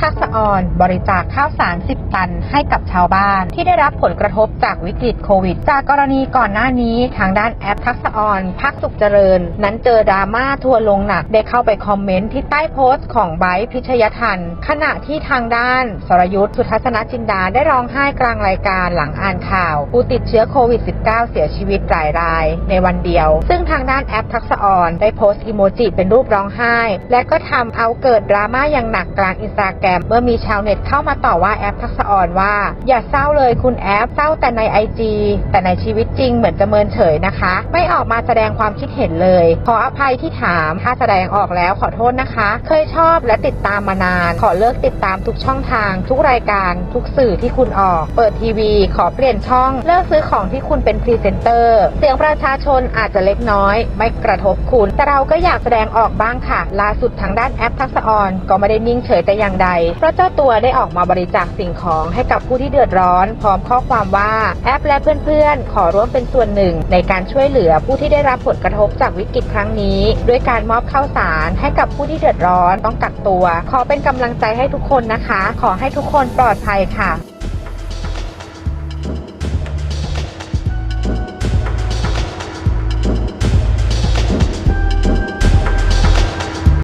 ทักษออนบริจาคข้าวสาร 10 ตันให้กับชาวบ้าน ที่ได้รับผลกระทบจากวิกฤตโควิด จากกรณีก่อนหน้านี้ทางด้านแอปทักษออนพักสุขเจริญ นั้นเจอดราม่าทัวร์ลงหนักได้เข้าไปคอมเมนต์ที่ใต้โพสต์ของไบพิชยทัน ขณะที่ทางด้านสรยุทธ์สุทัศนจินดาได้ร้องไห้กลางรายการหลังอ่านข่าว ผู้ติดเชื้อโควิด -19 เสียชีวิตหลายรายในวันเดียว ซึ่งทางด้านแอปทักษออนได้โพสต์อีโมจิเป็นรูปร้องไห้ และก็ทำเอาเกิดดราม่าอย่างหนักกลางอินสตาแกรมเมื่อมีชาวเน็ตเข้ามาต่อว่าแอปทักษะออนว่า อย่าเศร้าเลยคุณแอปเศร้าแต่ในไอจีแต่ในชีวิตจริงเหมือนจะเมินเฉยนะคะ ไม่ออกมาแสดงความคิดเห็นเลย ขออภัยที่ถามถ้าแสดงออกแล้วขอโทษนะคะ เคยชอบและติดตามมานาน ขอเลิกติดตามทุกช่องทาง ทุกรายการ ทุกสื่อที่คุณออก เปิดทีวี ขอเปลี่ยนช่อง เลิกซื้อของที่คุณเป็นพรีเซนเตอร์ เสียงประชาชนอาจจะเล็กน้อย ไม่กระทบคุณ แต่เราก็อยากแสดงออกบ้างค่ะ ล่าสุดทางด้านแอปทักษะออนก็ไม่ได้นิ่งเฉยแต่อย่างใดเพราะเจ้าตัวได้ออกมาบริจาคสิ่งของให้กับผู้ที่เดือดร้อน พร้อมข้อความว่าแอปและเพื่อนๆ ขอร่วมเป็นส่วนหนึ่ง ในการช่วยเหลือผู้ที่ได้รับผลกระทบจากวิกฤตครั้งนี้ ด้วยการมอบข้าวสารให้กับผู้ที่เดือดร้อนต้องกักตัว ขอเป็นกำลังใจให้ทุกคนนะคะ ขอให้ทุกคนปลอดภัยค่ะ